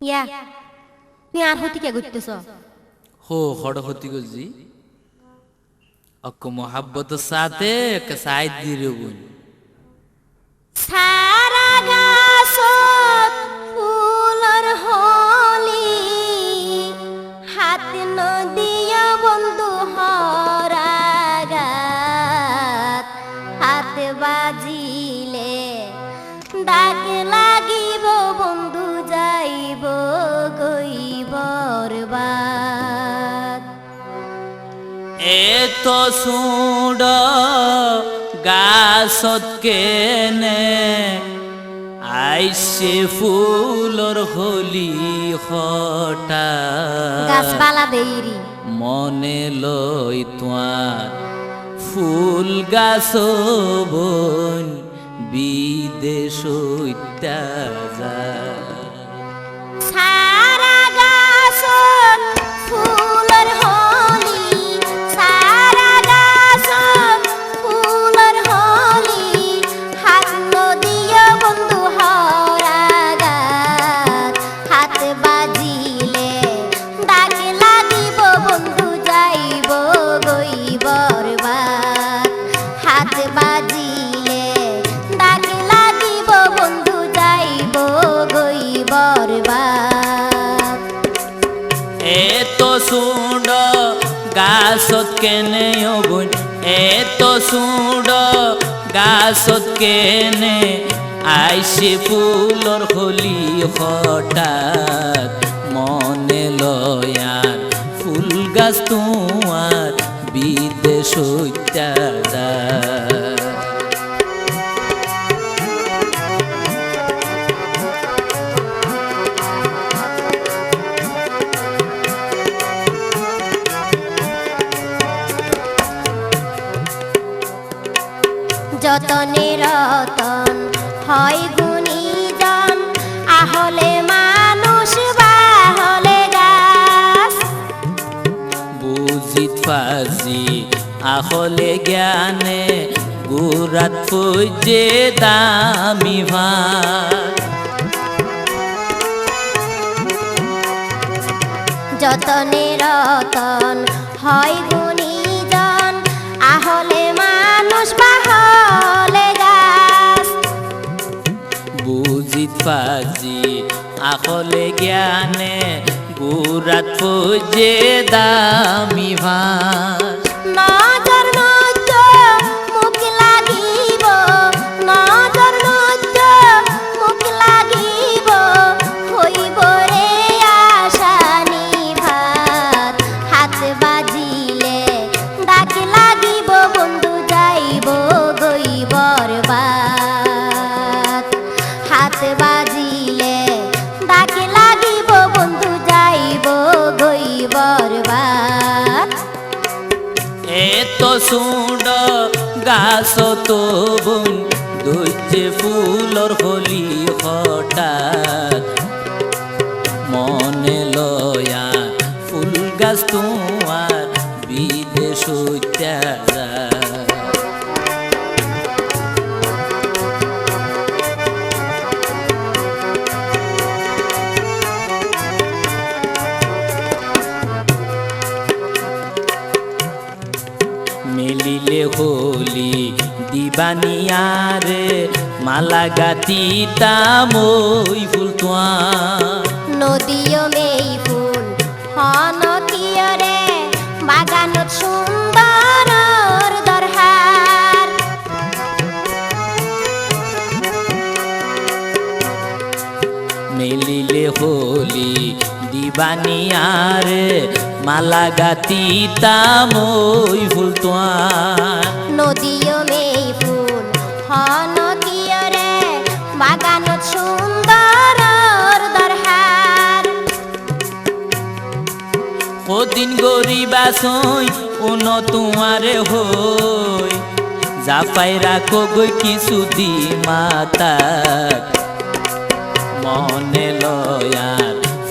ইয়া তুমি আর হতি কে করতেছ হো হড় হতি গজি অক মোহাব্বত সাথে কে সাইদ দিরে বুন সারা গাছত বাজি এত সুড গাছত কেনে? আইসে ফুলর হলি হটা গাছপালা দেইরি মনে লই তোমার ফুল গাছ বন বিদেশ সারা সুড গাছত কেনে অবন এত সুড গাছত কেনে? আইসে ফুলর হলি হঠাৎ মনে লয়ার ফুল গাছ তোমার বিদেশ যায় যতনে রতন হয় গুণীজন আহলে মানুষ বাহলে গাছ। বুজিত ফাজি আহলে জ্ঞানে গুরাত ফুজে দামি ভাত। যতনে রতন লাগিব হইব রে আশানি ভাত হাত বাজিলে লাগিব বন্ধু গইবর বাত এত সুন্দ গাছ তো বোন দৈত্যে ফুলর হলি হঠাৎ। মেলিলে হলি দিবানিয়ারে মালা গাতি তামই ফুল তোয়া নদীয় মেই ফুল হন কিয়রে বাগানত সুন্দর দরহার। মেলিলে হলি দিবানিয়ারে মালা গাতি তামই ফুল তোয়া নদীয় মেই ফুল হন কিয়রে বাগানত সুন্দর দরহার। কদিন গরিবা সই উন তোমারে হই। জাপাই রাখো গই কিছু দি মাতা মনে লয়ার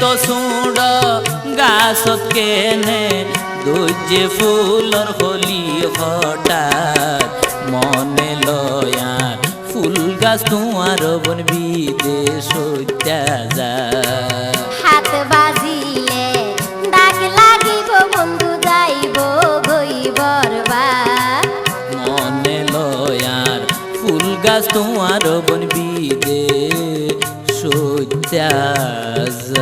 তো সুঁড গাছত কেনে দুজে ফুলর হলি হঠাৎ মনে লয়ার ফুল গাছ তোমার বন বিদেশ যা হাত বাজিলে ডাক লাগিব বন্ধু যাইব গইবর বা মনে লয়ার ফুল গাছ তোমার বন বিদে imtiyaz